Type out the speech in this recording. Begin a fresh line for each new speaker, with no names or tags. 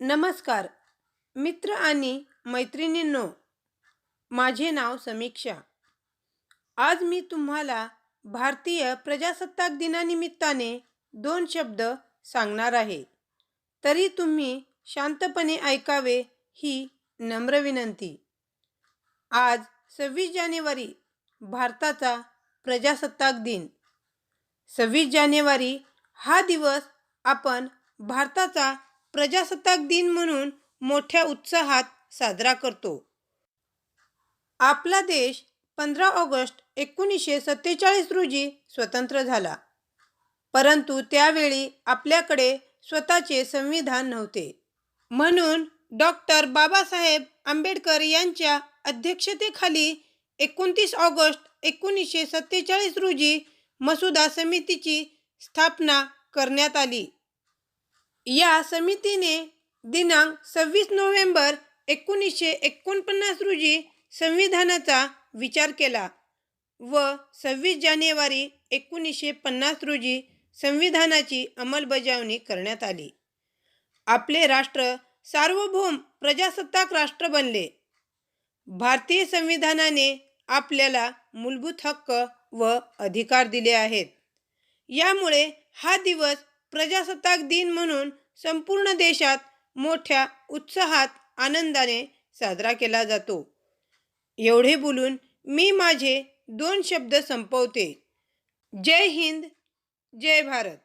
नमस्कार मित्र आणि मैत्रिणींनो माझे नाव समीक्षा. आज मी तुम्हाला भारतीय प्रजासत्ताक दिनानिमित्ताने दोन शब्द सांगणार आहे. तरी तुम्ही शांतपणे ऐकावे ही नम्र विनंती. आज सव्वीस जानेवारी भारताचा प्रजासत्ताक दिन. सव्वीस जानेवारी हा दिवस आपण भारताचा प्रजासत्ताक दिन म्हणून मोठ्या उत्साहात साजरा करतो. आपला देश पंधरा ऑगस्ट एकोणीसशे सत्तेचाळीस रोजी स्वतंत्र झाला. परंतु त्यावेळी आपल्याकडे स्वतःचे संविधान नव्हते. म्हणून डॉक्टर बाबासाहेब आंबेडकर यांच्या अध्यक्षतेखाली एकोणतीस ऑगस्ट एकोणीसशे सत्तेचाळीस रोजी मसुदा समितीची स्थापना करण्यात आली. या समितीने दिनांक सव्वीस नोव्हेंबर एकोणीसशे एकोणपन्नास रोजी संविधानाचा विचार केला व सव्वीस जानेवारी एकोणीसशे पन्नास रोजी संविधानाची अंमलबजावणी करण्यात आली. आपले राष्ट्र सार्वभौम प्रजासत्ताक राष्ट्र बनले. भारतीय संविधानाने आपल्याला मूलभूत हक्क व अधिकार दिले आहेत. यामुळे हा दिवस प्रजासत्ताक दिन म्हणून संपूर्ण देशात मोठ्या उत्साहात आनंदाने साजरा केला जातो. एवढे बोलून मी माझे दोन शब्द संपवते. जय हिंद जय भारत.